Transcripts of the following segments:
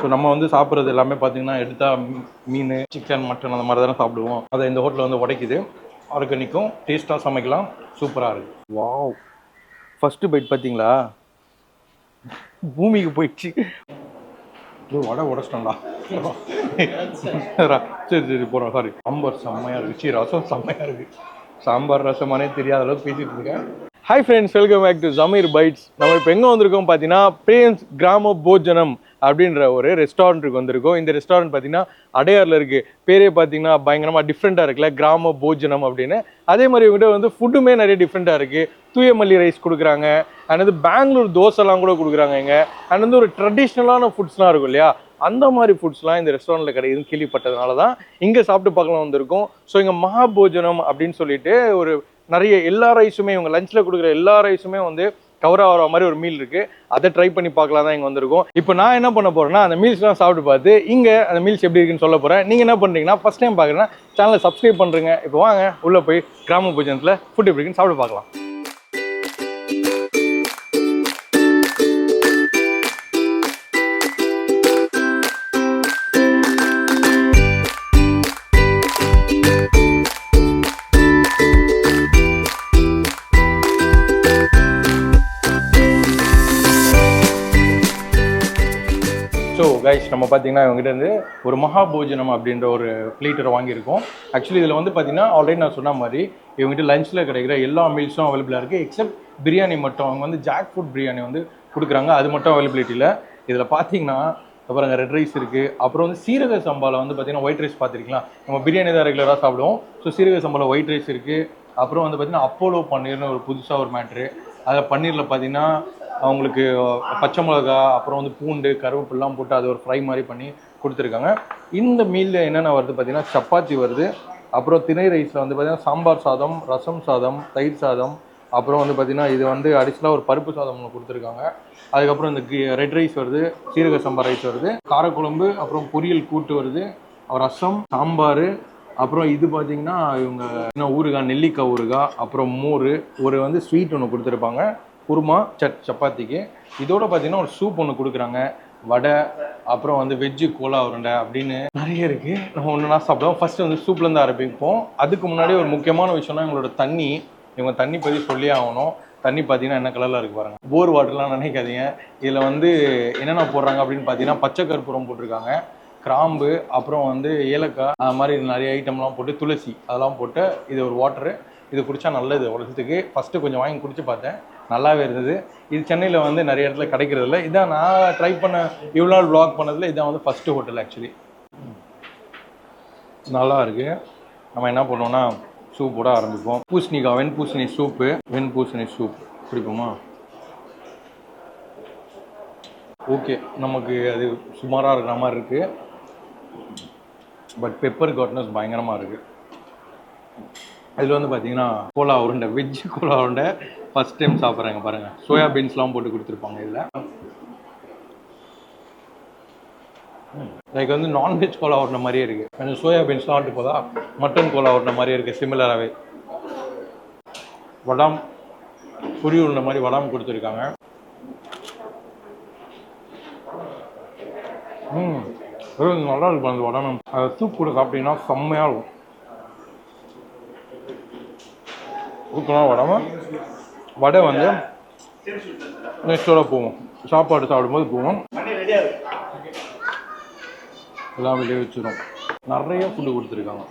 So நம்ம வந்து சாப்பிட்றது எல்லாமே பார்த்தீங்கன்னா எடுத்தா மீ- மீன் சிக்கன் மட்டன் அந்த மாதிரி தானே சாப்பிடுவோம். அதை இந்த ஹோட்டலில் வந்து உடைக்குது. ஆர்கானிக்கும். டேஸ்ட்டாக சமைக்கலாம். சூப்பராக இருக்குது வாவ். ஃபஸ்ட்டு பைட் பார்த்தீங்களா? பூமிக்கு போயிடுச்சு. வடை உடச்சிட்டோம்டா. சரி சரி போகிறோம் சாரி சாம்பார் செம்மையாக இருக்குது சரி ரசம் செம்மையாக இருக்குது சாம்பார் ரசமானே தெரியாத அளவுக்கு பேசிட்டு இருக்கேன். Hi friends welcome back to Jameer bites நம்ம இப்போ எங்கே வந்திருக்கோம் பார்த்தீங்கன்னா பிரேம்ஸ் கிராம போஜனம் அப்படின்ற ஒரு ரெஸ்டாரண்ட்டுக்கு வந்திருக்கோம். இந்த ரெஸ்டாரண்ட் பார்த்தீங்கன்னா அடையாரில் இருக்குது பேரே பார்த்தீங்கன்னா பயங்கரமாக டிஃப்ரெண்ட்டாக இருக்குல்ல. கிராம போஜனம் அப்படின்னு. அதே மாதிரி இவங்ககிட்ட வந்து ஃபுட்டுமே நிறைய டிஃப்ரெண்ட்டாக இருக்குது தூயமல்லி ரைஸ் கொடுக்குறாங்க. அண்ட் வந்து பெங்களூர் தோசைலாம் கூட கொடுக்குறாங்க இங்கே. அண்ட் வந்து ஒரு ட்ரெடிஷ்னலான ஃபுட்ஸ்லாம் இருக்கும் இல்லையா? அந்த மாதிரி ஃபுட்ஸ்லாம் இந்த ரெஸ்டாரண்ட்டில் கிடைக்குதுன்னு கேள்விப்பட்டதுனால தான் இங்கே சாப்பிட்டு பார்க்கலாம் வந்திருக்கோம். ஸோ இங்கே மகாபோஜனம் அப்படின்னு சொல்லிட்டு ஒரு நிறைய எல்லா ரைஸுமே இவங்க லஞ்சில் கொடுக்குற எல்லா ரைஸுமே வந்து கவர் ஆகிற மாதிரி ஒரு மீல் இருக்குது அதை ட்ரை பண்ணி பார்க்கலாம் தான் இங்கே வந்திருக்கோம். இப்போ நான் என்ன பண்ண போகிறேன்னா அந்த மீல்ஸ்லாம் சாப்பிட்டு பார்த்து இங்கே அந்த மீல்ஸ் எப்படி இருக்குன்னு சொல்ல போகிறேன் நீங்கள் என்ன பண்ணுறீங்கன்னா ஃபஸ்ட் டைம் பார்க்குறேன்னா சேனலை சப்ஸ்கிரைப் பண்ணுறீங்க இப்போ வாங்க உள்ளே போய் கிராம பூஜனத்தில் ஃபுட் எப்படி இருக்குன்னு சாப்பிட்டு பார்க்கலாம். நம்ம பார்த்தீங்கன்னா இவங்ககிட்ட இருந்து ஒரு மகாபோஜனம் அப்படின்ற ஒரு பிளேட்டரை வாங்கியிருக்கோம். ஆக்சுவலி இதில் வந்து பார்த்தீங்கன்னா ஆல்ரெடி நான் சொன்ன மாதிரி இவங்ககிட்ட லஞ்சில் கிடைக்கிற எல்லா மீல்ஸும் அவைலபிளாக இருக்குது எக்ஸப்ட் பிரியாணி மட்டும் அவங்க வந்து ஜாக் ஃபுட் பிரியாணி வந்து கொடுக்குறாங்க. அது மட்டும் அவைலபிலிட்டியில் இதில் பார்த்தீங்கன்னா அப்புறம் ரெட் ரைஸ் இருக்குது அப்புறம் வந்து சீரக சம்பாவில் வந்து பார்த்தீங்கன்னா ஒயிட் ரைஸ் பார்த்துருக்கலாம் நம்ம பிரியாணி தான் ரெகுலராக சாப்பிடுவோம். ஸோ சீரக சம்பாவில் ஒயிட் ரைஸ் இருக்குது அப்புறம் வந்து பார்த்தீங்கன்னா அப்போலோ பன்னீர்னு ஒரு புதுசாக ஒரு மேட்ரு அதில் பன்னீரில் பார்த்தீங்கன்னா அவங்களுக்கு பச்சை மிளகா அப்புறம் வந்து பூண்டு கருவேப்பிலாம் போட்டு அது ஒரு ஃப்ரை மாதிரி பண்ணி கொடுத்துருக்காங்க. இந்த மீலில் என்னென்ன வருது பார்த்தீங்கன்னா சப்பாத்தி வருது. அப்புறம் திணை ரைஸில் வந்து பார்த்தீங்கன்னா சாம்பார் சாதம் ரசம் சாதம் தயிர் சாதம். அப்புறம் வந்து பார்த்தீங்கன்னா இது வந்து அடிஷ்னலாக ஒரு பருப்பு சாதம் ஒன்று கொடுத்துருக்காங்க. அதுக்கப்புறம் இந்த ரெட் ரைஸ் வருது சீரக சாம்பார் ரைஸ் வருது. காரக்குழம்பு அப்புறம் பொரியல் கூட்டு வருது. ரசம் சாம்பார். அப்புறம் இது பார்த்தீங்கன்னா இவங்க ஊறுகாய் நெல்லிக்காய் ஊறுகாய் அப்புறம் மோர். ஒரு வந்து ஸ்வீட் ஒன்று கொடுத்துருப்பாங்க. குருமா சட் சப்பாத்திக்கு. இதோட பார்த்தீங்கன்னா ஒரு சூப் ஒன்று கொடுக்குறாங்க. வடை அப்புறம் வந்து வெஜ்ஜு கோலா உருண்டை அப்படின்னு நிறைய இருக்குது நம்ம ஒன்றுனா சாப்பிடுவோம். ஃபஸ்ட்டு வந்து சூப்லேருந்து ஆரம்பிப்போம். அதுக்கு முன்னாடி ஒரு முக்கியமான விஷயம்னா எங்களோட தண்ணி. இவங்க தண்ணி பற்றி சொல்லியே ஆகணும். தண்ணி பார்த்தீங்கன்னா என்ன கலரில் இருக்குது பாருங்கள் போர் வாட்டர்லாம் நினைக்காதீங்க. இதில் வந்து என்னென்ன போடுறாங்க அப்படின்னு பார்த்தீங்கன்னா பச்சை கற்பூரம் போட்டிருக்காங்க. கிராம்பு அப்புறம் வந்து ஏலக்காய் அது மாதிரி நிறைய ஐட்டம்லாம் போட்டு துளசி அதெல்லாம் போட்டு இது ஒரு வாட்டரு இது குடித்தா நல்லது உலகத்துக்கு ஃபஸ்ட்டு கொஞ்சம் வாங்கி குடிச்சு பார்த்தேன். நல்லாவே இருந்தது. இது சென்னையில் வந்து நிறைய இடத்துல கிடைக்கிறது இல்லை இதான் நான் ட்ரை பண்ண இவ்வளோ நாள் ப்ளாக் பண்ணதில் இதான் வந்து ஃபஸ்ட்டு ஹோட்டல் ஆக்சுவலி நல்லா இருக்கு. நம்ம என்ன பண்ணுவோம்னா சூப் போட ஆரம்பிப்போம். பூசணிக்காய் வெண்பூசணி சூப்பு வெண்பூசணி சூப் குடிப்போமா? ஓகே நமக்கு அது சுமாராக இருக்கிற மாதிரி இருக்கு. பட் பெப்பர் காட்னஸ் பயங்கரமாக இருக்கு. இதில் வந்து பார்த்தீங்கன்னா கோலா உருண்டை வெஜ்ஜு கோலா உருண்டை ஃபர்ஸ்ட் டைம் சாப்பிட்றாங்க பாருங்கள் சோயா பீன்ஸ்லாம் போட்டு கொடுத்துருப்பாங்க இதில். லைக் வந்து நான்வெஜ் கோலா உருண்டை மாதிரியே இருக்குது கொஞ்சம் சோயா பீன்ஸ்லாம் வந்துட்டு போதா? மட்டன் கோலா உருண்டை மாதிரியே இருக்குது சிமிலராகவே வடாம் புரி உள்ள மாதிரி வடாம் கொடுத்துருக்காங்க. ம் நல்லா இருக்கும் அந்த வடனம் சூப் கூட சாப்பிட்டீங்கன்னா செம்மையாக இருக்கும். ஊற்றலாம் வடாம? வடை வந்து நெக்ஸ்டோட போவோம். சாப்பாடு சாப்பிடும்போது போவோம். எல்லாம் வெளியே வச்சிடும் நிறைய ஃபுட்டு கொடுத்துருக்காங்க.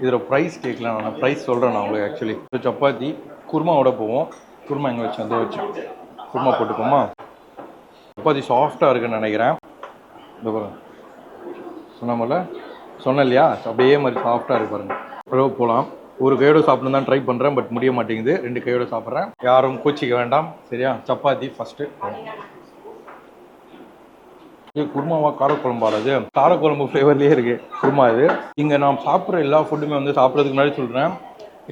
இதில் ப்ரைஸ் கேட்கலாம் நான் ப்ரைஸ் சொல்கிறேன் நான் உங்களுக்கு ஆக்சுவலி இப்போ சப்பாத்தி குருமாவோட போவோம். குருமா எங்கே வச்சு? அந்த வச்சு. குருமா போட்டுப்போமா? சப்பாத்தி சாஃப்டாக இருக்குன்னு நினைக்கிறேன். இந்த பாருங்க. சொன்னாமல சொன்னேன் இல்லையா? அப்படியே மாதிரி சாஃப்டாக இருக்கு பாருங்க. போகலாம் ஒரு கையோட சாப்பிடணும் தான் ட்ரை பண்ணுறேன் பட் முடிய மாட்டேங்குது. ரெண்டு கையோட சாப்பிட்றேன். யாரும் கோச்சிக்க வேண்டாம். சரியா? சப்பாத்தி ஃபஸ்ட்டு இது குருமாவா காரக்குழம்பா அது? காரக்குழம்பு ஃப்ளேவர்லேயே இருக்குது குருமா இது. இங்கே நான் சாப்பிட்ற எல்லா ஃபுட்டுமே வந்து சாப்பிட்றதுக்கு முன்னாடி சொல்கிறேன்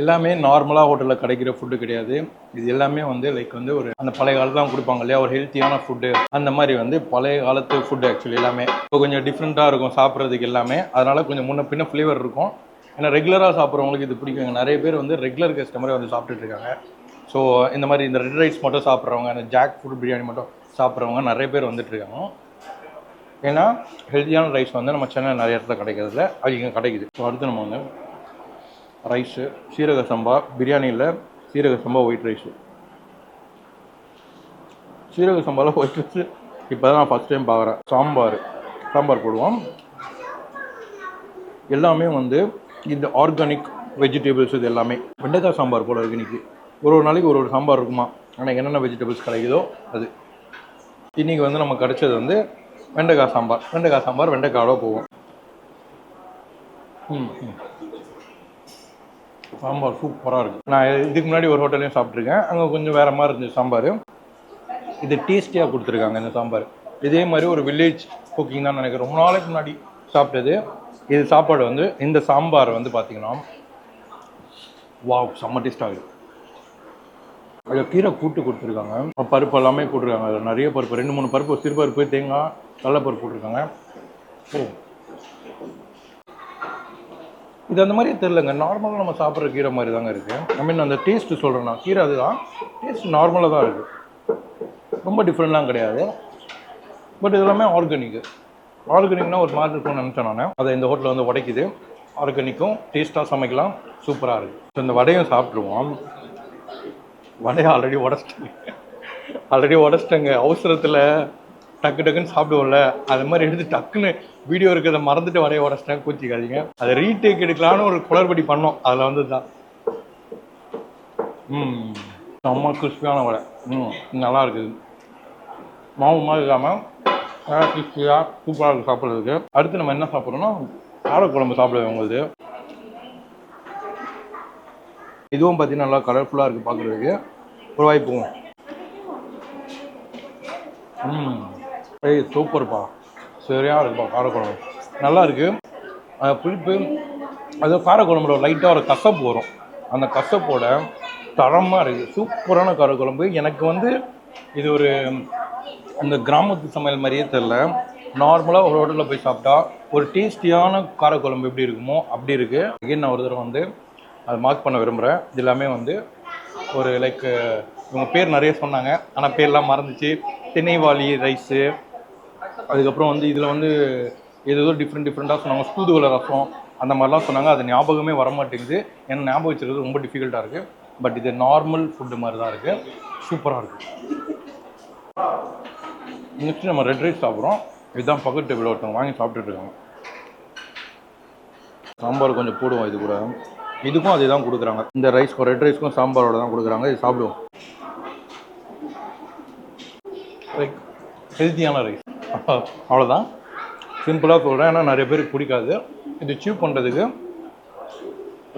எல்லாமே நார்மலாக ஹோட்டலில் கிடைக்கிற ஃபுட்டு கிடையாது. இது எல்லாமே வந்து லைக் வந்து ஒரு அந்த பழைய காலத்துல கொடுப்பாங்க இல்லையா? ஒரு ஹெல்த்தியான ஃபுட்டு அந்த மாதிரி வந்து பழைய காலத்து ஃபுட்டு ஆக்சுவலி எல்லாமே. இப்போ கொஞ்சம் டிஃப்ரெண்ட்டாக இருக்கும் சாப்பிட்றதுக்கு எல்லாமே. அதனால் கொஞ்சம் முன்ன பின்ன ஃப்ளேவர் இருக்கும். ஏன்னா ரெகுலராக சாப்பிட்றவங்களுக்கு இது பிடிக்கும். நிறைய பேர் வந்து ரெகுலர் கஸ்டமரே வந்து சாப்பிட்டுட்டு இருக்காங்க. ஸோ இந்த மாதிரி இந்த ரெட் ரைஸ் மட்டும் சாப்பிட்றவங்க அந்த ஜாக் ஃபுட் பிரியாணி மட்டும் சாப்பிட்றவங்க நிறைய பேர் வந்துட்டு இருக்காங்க. ஏன்னா ஹெல்த்தியான ரைஸ் வந்து நம்ம சென்னை நிறைய இடத்துல கிடைக்கிறதுல அதிகம் கிடைக்குது. ஸோ அடுத்து நம்ம வந்து ரைஸு சீரக சம்பா பிரியாணியில் சீரக சம்பா ஒயிட் ரைஸு சீரக சம்பாவில் ஒயிட் ரைஸு இப்போ தான் நான் ஃபஸ்ட் டைம் பார்க்குறேன் சாம்பார் சாம்பார் போடுவோம். எல்லாமே வந்து இந்த ஆர்கானிக் வெஜிடபிள்ஸ் இது எல்லாமே. வெண்டைக்காய் சாம்பார் போல இருக்கு இன்னைக்கு. ஒரு ஒரு நாளைக்கு ஒரு ஒரு சாம்பார் இருக்குமா? ஆனால் என்னென்ன வெஜிடபிள்ஸ் கிடைக்குதோ அது. இன்னைக்கு வந்து நம்ம கிடைச்சது வந்து வெண்டைக்காய் சாம்பார். வெண்டைக்காய் சாம்பார் வெண்டைக்காயோட போவோம். ம் ம். சாம்பார் சூப்பராக இருக்குது நான் இதுக்கு முன்னாடி ஒரு ஹோட்டல்லையும் சாப்பிட்ருக்கேன் அங்கே கொஞ்சம் வேறு மாதிரி இருந்துச்சு சாம்பார். இது டேஸ்டியாக கொடுத்துருக்காங்க இந்த சாம்பார். இதே மாதிரி ஒரு வில்லேஜ் குக்கிங் தான் நினைக்கிறேன். ரொம்ப நாளைக்கு முன்னாடி சாப்பிட்டது. இது சாப்பாடு வந்து இந்த சாம்பார் வந்து பார்த்தீங்கன்னா வாவ் செம்ம டேஸ்ட் ஆகுது அதில் கீரை கூட்டு கொடுத்துருக்காங்க. பருப்பு எல்லாமே போட்டிருக்காங்க. அதில் நிறைய பருப்பு ரெண்டு மூணு பருப்பு சிறுபருப்பு தேங்காய் கடலப்பருப்பு போட்டிருக்காங்க. ஓ. இது அந்த மாதிரியே தெரிலங்க நார்மலாக நம்ம சாப்பிட்ற கீரை மாதிரி தாங்க இருக்குது ஐ மீன் அந்த டேஸ்ட்டு சொல்கிறேன் நான். கீரை அதுதான். டேஸ்ட் நார்மலாக தான் இருக்குது ரொம்ப டிஃப்ரெண்ட்லாம் கிடையாது. பட் இதெல்லாமே ஆர்கானிக்கு ஆர்கானிக்னா ஒரு மாதிரி இருக்கும்னு நினச்சேன் நான். அதை இந்த ஹோட்டலில் வந்து உடைக்குது. ஆர்கானிக்கும் டேஸ்ட்டாக சமைக்கலாம். சூப்பராக இருக்குது ஸோ இந்த வடையும் சாப்பிட்ருவோம் வடையை ஆல்ரெடி உடச்சிட்டேங்க. ஆல்ரெடி உடச்சிட்டேங்க. அவசரத்தில் டக்கு டக்குன்னு சாப்பிடுவோம்ல. அது மாதிரி எடுத்து டக்குன்னு வீடியோ இருக்கிறத மறந்துட்டு வடையை உடச்சிட்டேன். கூச்சிக்காதீங்க. அதை ரீடேக் எடுக்கலான்னு ஒரு குளறுபடி பண்ணோம். அதில் வந்து தான் ம். செம்ம கிறிஸ்பியான வடை. ம். நல்லா இருக்குது. மாவு மாதிரி இல்லாமல் நல்லா சூப்பராக இருக்குது சாப்பிட்றதுக்கு. அடுத்து நம்ம என்ன சாப்பிட்றோம்னா காரக்குழம்பு சாப்பிடுவேன் உங்களுக்கு இதுவும் பார்த்தீங்கன்னா நல்லா கலர்ஃபுல்லாக இருக்குது பார்க்குறதுக்கு ஒரு வாய்ப்பும் ம். ஏய் சூப்பர்ப்பா. சரியாக இருக்குப்பா காரக்குழம்பு. நல்லா இருக்குது புளிப்பு. அது காரக்குழம்புல லைட்டாக ஒரு கசப்பு வரும். அந்த கசப்போட தரமாக இருக்குது சூப்பரான காரக்குழம்பு. எனக்கு வந்து இது ஒரு இந்த கிராமத்து சமையல் மாதிரியே தெரில நார்மலாக ஒரு ஹோட்டலில் போய் சாப்பிட்டா ஒரு டேஸ்டியான காரக்குழம்பு எப்படி இருக்குமோ அப்படி இருக்குது அகைன் நான் ஒரு தடவை வந்து அதை மார்க் பண்ண விரும்புகிறேன் இது எல்லாமே வந்து ஒரு லைக் இவங்க பேர் நிறைய சொன்னாங்க. ஆனால் பேர்லாம் மறந்துச்சு. திணைவாளி ரைஸு அதுக்கப்புறம் வந்து இதில் வந்து ஏதோ டிஃப்ரெண்ட் டிஃப்ரெண்ட்டாக சொன்னாங்க. தூதுவளை ரசம் அந்த மாதிரிலாம் சொன்னாங்க. அது ஞாபகமே வர மாட்டேங்குது ஏன்னா ஞாபகம் வச்சுருக்கிறது ரொம்ப டிஃபிகல்ட்டாக இருக்குது பட் இது நார்மல் ஃபுட்டு மாதிரி தான் இருக்குது சூப்பராக இருக்குது நெக்ஸ்ட் நம்ம ரெட் ரைஸ் சாப்பிட்றோம். இதுதான் பக்கத்து டேபிள் ஒருத்தவங்க வாங்கி சாப்பிட்டுட்டு இருக்காங்க. சாம்பார் கொஞ்சம் போடுவோம் இது கூட. இதுக்கும் அதே தான் கொடுக்குறாங்க. இந்த ரைஸ்க்கும் ரெட் ரைஸ்க்கும் சாம்பாரோட தான் கொடுக்குறாங்க. இது சாப்பிடுவோம். லைக் ஹெல்த்தியான ரைஸ் அவ்வளோதான் சிம்பிளாக சொல்கிறேன் ஏன்னா நிறைய பேருக்கு பிடிக்காது. இது சீவ் பண்ணுறதுக்கு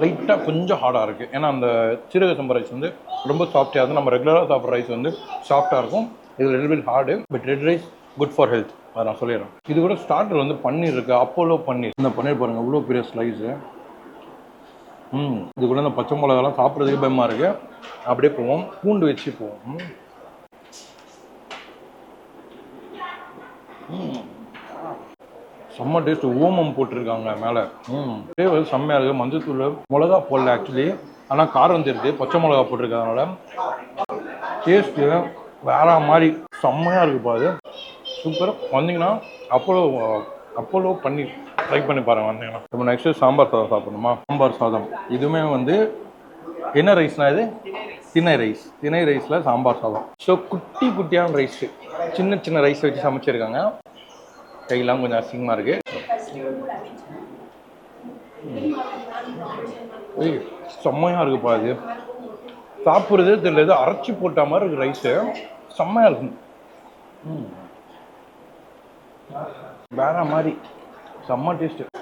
லைட்டாக கொஞ்சம் ஹார்டாக இருக்குது ஏன்னா அந்த சீரக சம்பா ரைஸ் வந்து ரொம்ப சாஃப்டாக இருக்கும் நம்ம ரெகுலராக சாப்பிட்ற ரைஸ் வந்து சாஃப்டாக இருக்கும். இது red pill hard but red rice good for health அதை நான் சொல்லிடுறேன். இது கூட ஸ்டார்டர் வந்து பன்னீர் இருக்குது அப்போலோ பன்னீர் இந்த பன்னீர் பாருங்கள் இவ்வளோ பெரிய ஸ்லைஸு ம் இது கூட இந்த பச்சை மிளகாலாம் சாப்பிட்றதுக்கு பயமாக இருக்குது அப்படியே போவோம். பூண்டு வச்சு போவோம். செம்ம டேஸ்ட் ஓமம் போட்டிருக்காங்க மேலே. ம். ஃப்ளேவர் செம்மையாக இருக்குது மஞ்சத்தூள் மிளகா போடல ஆக்சுவலி ஆனால் காரம் தெரியுது. பச்சை மிளகா போட்டிருக்கறதுனால. டேஸ்ட்டு வேற மாதிரி செம்மையாக இருக்குப்பா அது சூப்பராக வந்தீங்கன்னா அப்போலோ அப்போலோ பண்ணி ட்ரை பண்ணி பாருங்க வந்தீங்கன்னா. இப்போ நெக்ஸ்ட்டு சாம்பார் சாதம் சாப்பிடணுமா? சாம்பார் சாதம். இதுவுமே வந்து என்ன ரைஸ்னா இது? திணை ரைஸ் திணை ரைஸில் சாம்பார் சாதம். ஸோ குட்டி குட்டியான ரைஸு சின்ன சின்ன ரைஸ் வச்சு சமைச்சிருக்காங்க. கையெல்லாம் கொஞ்சம் அசிங்கமாக இருக்கு. ஏய் செம்மையாக இருக்குப்பா இது. சாப்பிட்றதே தெரியல. அரைச்சி போட்ட மாதிரி இருக்குது ரைஸு செம்மையாக இருக்கும் ம். வேற மாதிரி. செம்ம டேஸ்ட்டு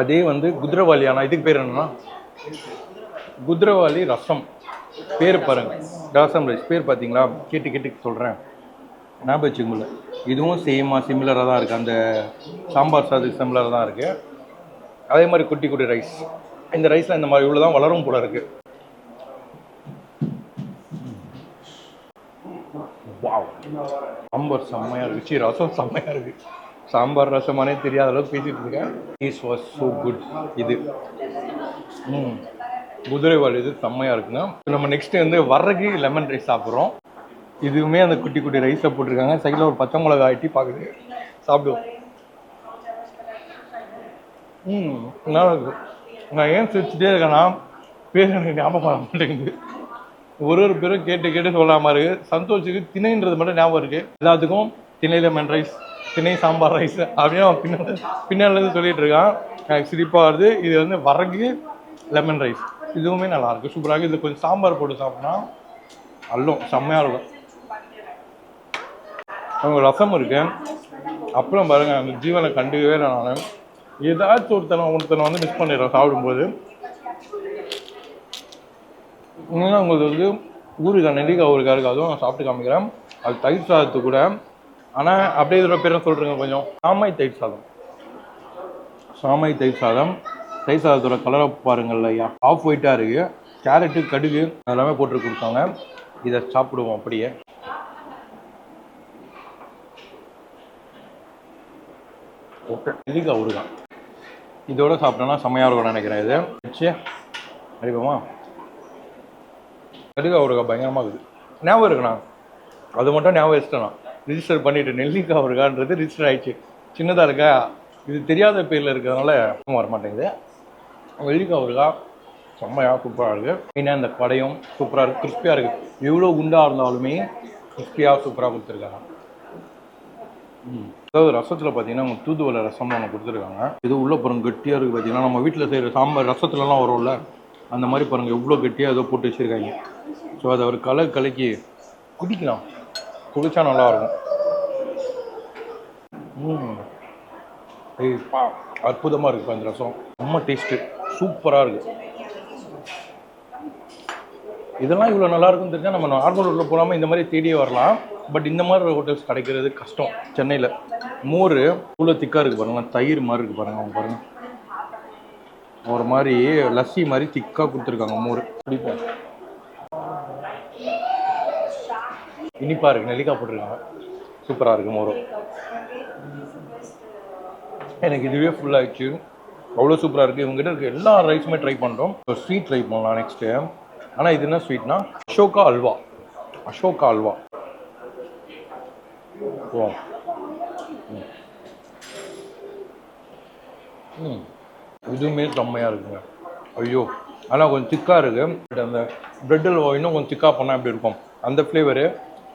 அதே வந்து குதிரவாளி ஆனால் இதுக்கு பேர் என்னன்னா? குதிரவாளி ரசம். பேர் பாருங்க. ரசம் ரைஸ். பேர் பார்த்தீங்களா கேட்டு கேட்டு சொல்கிறேன் ஞாபகம் வச்சுக்க இதுவும் சேமாக சிமிலராக தான் இருக்குது அந்த சாம்பார் சாதம் சிமிலராக தான் இருக்குது அதே மாதிரி குட்டி குட்டி ரைஸ் இந்த ரைஸில் இந்த மாதிரி இவ்வளோ தான் வளரும் போல இருக்குது வாவ் சாம்பார் செம்மையாக இருக்குது சி ரசம் செம்மையாக இருக்குது சாம்பார் ரசமானே தெரியாத அளவுக்கு பேசிகிட்டு இருக்கேன். இஸ் வாஸ் ஸோ குட் இது. ம். குதிரைவால் இது செம்மையாக இருக்குங்க. நம்ம நெக்ஸ்ட் வந்து வரகு லெமன் ரைஸ் சாப்பிட்றோம். இதுவுமே அந்த குட்டி குட்டி ரைஸை போட்டிருக்காங்க. சைடில் ஒரு பச்சை மிளகா ஆட்டி பார்க்குது சாப்பிடுவோம். ம். நல்லா இருக்கு. நான் ஏன் சிரிச்சுட்டே இருக்கேன்னா பேர் எனக்கு ஞாபகம் வர மாட்டேங்குது. ஒரு ஒரு பேரும் கேட்டு கேட்டு சொல்லாமல் இருக்கு. சந்தோஷுக்கு திணைன்றது மட்டும் ஞாபகம் இருக்கு. எல்லாத்துக்கும் திணை லெமன் ரைஸ் திணை சாம்பார் ரைஸ் அப்படின்னு அவன் பின்னாடி பின்னால சொல்லிட்டு இருக்கான். எனக்கு சிரிப்பாக வருது. இது வந்து வரகு லெமன் ரைஸ். இதுவுமே நல்லா இருக்கு. சூப்பராக இருக்கு. கொஞ்சம் சாம்பார் போட்டு சாப்பிட்னா அல்லும் செம்மையாக இருக்கும். அவங்க ரசம் இருக்கு. அப்புறம் பாருங்க அந்த ஜீவனை கண்டுக்கவே இல்லை நான். ஏதாச்சும் ஒருத்தனை ஒருத்தனை வந்து மிஸ் பண்ணிடுறேன் சாப்பிடும்போது. இன்னும் உங்களுக்கு வந்து ஊறுகாய் நெல்லிக்காய் ஊறுகாய் இருக்குது அதுவும் நான் சாப்பிட்டு காமிக்கிறேன். அது தயிர் சாதத்து கூட. ஆனால் அப்படியே இதோட பேரும் சொல்கிறேங்க கொஞ்சம். சாமை தயிர் சாதம். சாமை தயிர் சாதம். தயிர் சாதத்தோட கலரை பாருங்கள்ல ஐயா. ஆஃப் ஒயிட்டாக இருக்குது கேரட்டு கடுகு எல்லாமே போட்டு கொடுத்தாங்க. இதை சாப்பிடுவோம் அப்படியே. ஓகே. நெல்லிக்காய் ஊறுகாய். இதோட சாப்பிட்டோன்னா செம்மையாக இருக்கும்னு நினைக்கிறேன் இது. வச்சு அடிப்போமா கடுகு அவருக்கா பயங்கரமாக இருக்குது. ஞாபகம் இருக்குண்ணா? அது மட்டும் ஞாபகம் வச்சுட்டேண்ணா. ரிஜிஸ்டர் பண்ணிட்டு நெல்லிக்காய் அவருக்கான்றது ரிஜிஸ்டர் ஆயிடுச்சு. சின்னதாக இருக்கா? இது தெரியாத பேரில் இருக்கிறதுனால வர மாட்டேங்குது நெல்லிக்காய் அவருக்கா செம்மையாக சூப்பராக இருக்குது மெயினாக இந்த கடையும் சூப்பராக இருக்குது கிறிஸ்பியாக இருக்குது எவ்வளோ குண்டாக இருந்தாலுமே கிறிஸ்பியாக சூப்பராக கொடுத்துருக்காங்க. ம். அதாவது ரசத்தில் பார்த்தீங்கன்னா அவங்க தூதுவளை ரசம் ஒன்று கொடுத்துருக்காங்க. இது உள்ள பாருங்க கெட்டியாக இருக்குது பார்த்தீங்கன்னா நம்ம வீட்டில் செய்கிற சாம்பார் ரசத்துலலாம் வரும்ல அந்த மாதிரி பாருங்க எவ்வளோ கெட்டியாக ஏதோ போட்டு வச்சுருக்காங்க. ஸோ அதை ஒரு கலை கலக்கி குடிக்கலாம். குடித்தா நல்லாயிருக்கும் ம். அற்புதமாக இருக்குது இந்த ரசம். ரொம்ப டேஸ்ட்டு சூப்பராக இருக்குது இதெல்லாம் இவ்வளோ நல்லாயிருக்குன்னு தெரிஞ்சால் நம்ம நார்மல் ரோட்டில் போகாமல் இந்த மாதிரி தேடியே வரலாம். பட் இந்த மாதிரி ஹோட்டல்ஸ் கிடைக்கிறது கஷ்டம் சென்னையில். மோர் இவ்வளோ திக்காக இருக்குது பாருங்கள் தயிர் மாதிரி இருக்குது பாருங்கள் அவங்க பாருங்கள் ஒரு மாதிரி லஸ்ஸி மாதிரி திக்காக கொடுத்துருக்காங்க மோர். குடிப்போம் இனிப்பாக இருக்குது நெல்லிக்காய் போட்டிருக்காங்க. சூப்பராக இருக்குது மோரும் எனக்கு இதுவே ஃபுல் ஆயிடுச்சு. அவ்வளோ சூப்பராக இருக்குது இவங்ககிட்ட இருக்க எல்லா ரைஸுமே ட்ரை பண்ணுறோம் ஸ்வீட் ட்ரை பண்ணலாம் நெக்ஸ்ட்டு ஆனால் இது என்ன ஸ்வீட்னா அசோகா அல்வா. அசோகா அல்வா. ஓ ம். இதுவுமே செம்மையாக இருக்குங்க. ஐயோ. ஆனால் கொஞ்சம் திக்காக இருக்குது பட் அந்த ப்ரெட் அல்வா இன்னும் கொஞ்சம் திக்காக பண்ணால் எப்படி இருக்கும்? அந்த ஃப்ளேவரு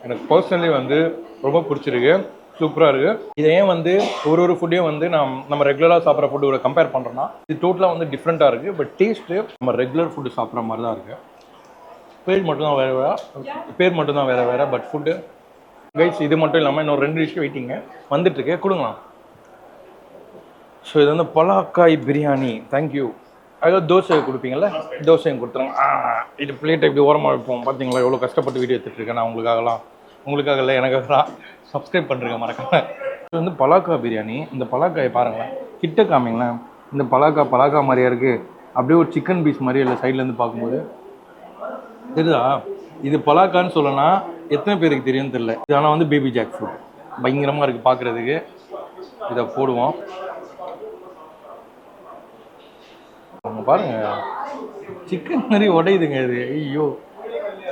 எனக்கு பர்சனலி வந்து ரொம்ப பிடிச்சிருக்கு. சூப்பராக இருக்குது இதை ஏன் வந்து ஒரு ஒரு ஃபுட்டையும் வந்து நாம் நம்ம ரெகுலராக சாப்பிட்ற ஃபுட்டோட கம்பேர் பண்ணுறோன்னா இது டோட்டலாக வந்து டிஃப்ரெண்ட்டாக இருக்குது பட் டேஸ்ட்டு நம்ம ரெகுலர் ஃபுட்டு சாப்பிட்ற மாதிரி தான் இருக்குது பேர் மட்டும்தான் வேறு வேறு. பேர் மட்டும்தான் வேறு வேறு. பட் ஃபுட்டு கைஸ் இது மட்டும் இல்லாமல் இன்னும் ரெண்டு டிஷ் வெயிட்டிங்க வந்துட்டுருக்கு கொடுங்களாம் ஸோ இது வந்து பலாக்காய் பிரியாணி. தேங்க்யூ அதாவது தோசை கொடுப்பீங்கல்ல? தோசையும் கொடுத்துருங்க. இது பிளேட்டை இப்படி ஓரமாக வைப்போம். பார்த்தீங்களா எவ்வளோ கஷ்டப்பட்டு வீடியோ எடுத்துகிட்டு இருக்கேன் நான் உங்களுக்காகலாம். உங்களுக்காக இல்லை எனக்காக சப்ஸ்கிரைப் பண்ணுறேங்க மறக்காம. இது வந்து பலாக்காய் பிரியாணி. இந்த பலாக்காயை பாருங்களேன். கிட்ட காமிங்களேன். இந்த பலாக்கா பலாக்கா மாதிரியா இருக்குது அப்படியே ஒரு சிக்கன் பீஸ் மாதிரி இல்லை சைட்லேருந்து பார்க்கும்போது. தெரியுதா? இது பலாக்கான்னு சொல்லனா எத்தனை பேருக்கு தெரியும்னு தெரியல. இது ஆனால் வந்து பேபி ஜாக் ஃப்ரூட் பயங்கரமாக இருக்குது பார்க்குறதுக்கு இதை போடுவோம். அவங்க பாருங்க. சிக்கன் மாதிரி உடையுதுங்க இது. ஐயோ.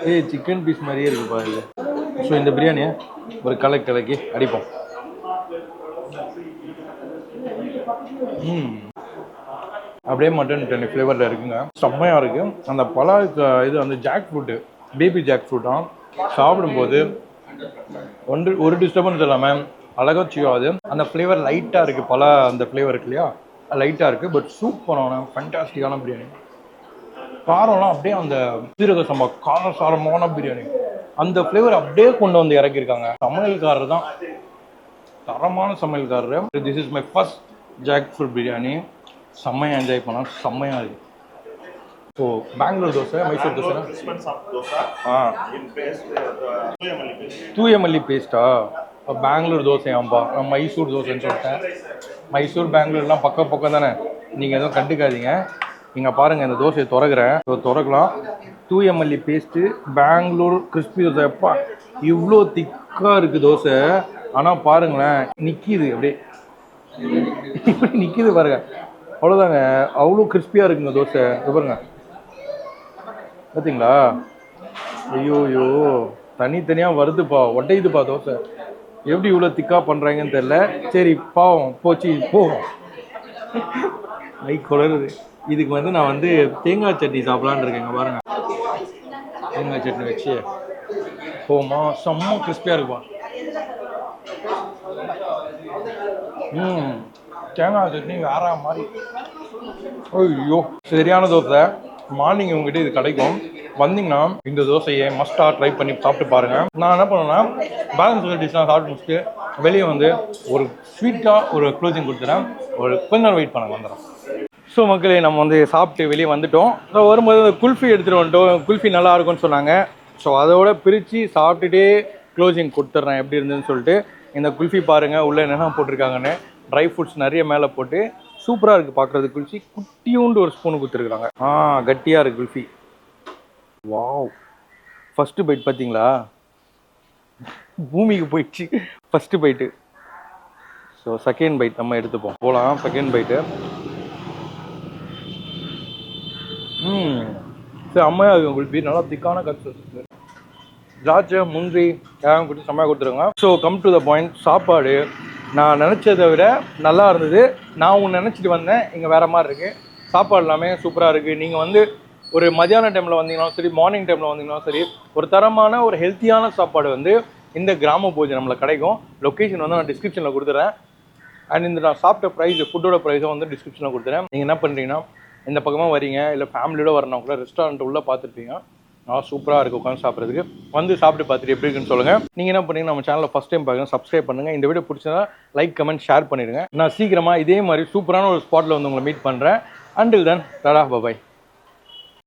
ஏய் சிக்கன் பீஸ் மாதிரியே இருக்கு பாருங்க ஸோ இந்த பிரியாணியை ஒரு கலக்கு கலக்கி அடிப்போம். ம். அப்படியே மட்டன் டென் ஃப்ளேவரில் இருக்குங்க. செம்மையாக இருக்குது அந்த பலா க- இது வந்து ஜாக் ஃப்ரூட்டு பேபி ஜாக் ஃப்ரூட்டாக சாப்பிடும்போது ஒன்று ஒரு டிஸ்டர்பன்ஸ் இல்லாமல் அழகாக செய்யாது அந்த ஃப்ளேவர் லைட்டாக இருக்குது பல அந்த ஃப்ளேவர் இருக்கு இல்லையா? லைட்டாக இருக்குது பட் சூப்பரான ஃபண்டாஸ்டிக்கான பிரியாணி காரம்லாம் அப்படியே அந்த சீரக சம்பா கார சாரமான பிரியாணி அந்த ஃப்ளேவர் அப்படியே கொண்டு வந்து இறக்கியிருக்காங்க. சமையல்காரர் தான். தரமான சமையல்காரர். This is my first jackfruit biryani செம்மையாக என்ஜாய் பண்ணோம் செம்மையாக இருக்கு. ஸோ பெங்களூர் தோசை மைசூர் தோசை ஆ. தூயமல்லி பேஸ்டா பெங்களூர் தோசையாம்பா. மைசூர் தோசைன்னு சொல்லிட்டேன். மைசூர் பெங்களூர்லாம் பக்கம் பக்கம் தானே? நீங்கள் எதுவும் கண்டுக்காதீங்க. இங்கே பாருங்கள் இந்த தோசையை திறக்கிறேன். இப்போ திறக்கலாம். தூயமல்லி பேஸ்ட்டு பெங்களூர் கிறிஸ்பி தோசை. எப்பா இவ்வளோ திக்காக இருக்குது தோசை. ஆனால் பாருங்களேன் நிற்கிது அப்படியே. இப்படி நிற்கிது பாருங்க. அவ்வளோதாங்க அவ்வளோ கிறிஸ்பியாக இருக்குங்க தோசை. இது பாருங்க. பார்த்தீங்களா ஐயோ ஐயோ. தனித்தனியாக வருதுப்பா. ஒட்டையுதுப்பா தோசை. எப்படி இவ்வளோ திக்காக பண்ணுறாங்கன்னு தெரில சரி பாவம் போச்சு போவோம் ஐ குளருது. இதுக்கு வந்து நான் வந்து தேங்காய் சட்னி சாப்பிட்லான்னு இருக்கேங்க பாருங்க. தேங்காய் சட்னி வச்சு. போமா செம்ம கிறிஸ்பியாக இருக்குப்பா. ம் தேங்காய் சட்னி வேற மாதிரி. ஐயோ சரியான தோசை. மார்னிங் உங்ககிட்ட இது கிடைக்கும். வந்தீங்கன்னா இந்த தோசையை மஸ்டாக ட்ரை பண்ணி சாப்பிட்டு பாருங்க. நான் என்ன பண்ணுவேன்னா பேலன்ஸ் டிஷ்லாம் சாப்பிட்டு முடிச்சுட்டு வெளியே வந்து ஒரு ஸ்வீட்டாக ஒரு க்ளோசிங் கொடுத்துறேன். ஒரு கொஞ்ச நேரம் வெயிட் பண்ண வந்துடுறேன். ஸோ மக்களே நம்ம வந்து சாப்பிட்டு வெளியே வந்துட்டோம். ஸோ வரும்போது குல்ஃபி எடுத்துகிட்டு வந்துட்டோம். குல்ஃபி நல்லா இருக்கும்னு சொன்னாங்க. ஸோ அதோட பிரித்து சாப்பிட்டுட்டே க்ளோசிங் கொடுத்துட்றேன். எப்படி இருந்துன்னு சொல்லிட்டு இந்த குல்ஃபி பாருங்கள் உள்ளே என்னென்ன போட்டிருக்காங்கன்னு. ட்ரை ஃப்ரூட்ஸ் நிறைய மேலே போட்டு சூப்பராக இருக்குது பார்க்குறது குல்ஃபி. குட்டியூண்டு ஒரு ஸ்பூனு கொடுத்துருக்குறாங்க. ஆ கட்டியாக இருக்குது குல்ஃபி. வாவ். ஃபஸ்ட்டு பைட் பார்த்தீங்களா? பூமிக்கு போயிடுச்சு. First bite so second bite நம்ம எடுத்துப்போம். போகலாம் செகண்ட் பைட்டு ம் சரி அம்மையாக உங்களுக்கு குல்பி நல்லா திக்கான கட்ஸ் திராட்சை முந்திரி எல்லாம் கொடுத்து செம்மையாக கொடுத்துருங்க. So come to the point சாப்பாடு. நான் நினச்சதை விட நல்லா இருந்தது. நான் ஒன்று நினச்சிட்டு வந்தேன். இங்கே வேறு மாதிரி இருக்குது சாப்பாடு எல்லாமே சூப்பராக இருக்குது நீங்கள் வந்து ஒரு மதியான டைமில் வந்தீங்கனாலும் சரி மார்னிங் டைமில் வந்தீங்கனாலும் சரி ஒரு தரமான ஒரு ஹெல்த்தியான சாப்பாடு வந்து இந்த கிராம பூஜை நம்மளுக்கு கிடைக்கும். லொக்கேஷன் வந்து நான் டிஸ்கிரிப்ஷனில் கொடுத்துறேன். அண்ட் இந்த நான் சாப்பிட்ட ப்ரைஸ் ஃபுட்டோட ப்ரைஸும் வந்து டிஸ்கிரிப்ஷனில் கொடுத்துறேன். நீங்கள் என்ன பண்ணுறீங்கன்னா இந்த பக்கமாக வரீங்க இல்லை ஃபேமிலியோட வரணும் கூட ரெஸ்டாரண்ட் உள்ளே பார்த்துருப்பீங்க. நல்லா சூப்பராக இருக்குது உட்காந்து சாப்பிட்றதுக்கு. வந்து சாப்பிட்டு பார்த்துட்டு எப்படி இருக்குன்னு சொல்லுங்கள் நீங்கள் என்ன பண்ணுங்க நம்ம சேனலில் ஃபஸ்ட் டைம் பார்க்குங்க சப்ஸ்கிரைப் பண்ணுங்கள் இந்த வீடியோ பிடிச்சதா லைக் கமெண்ட் ஷேர் பண்ணிடுங்க. நான் சீக்கிரமாக இதே மாதிரி சூப்பரான ஒரு ஸ்பாட்டில் வந்து உங்களை மீட் பண்ணுறேன் அண்டில் தென் டாடா பபாய்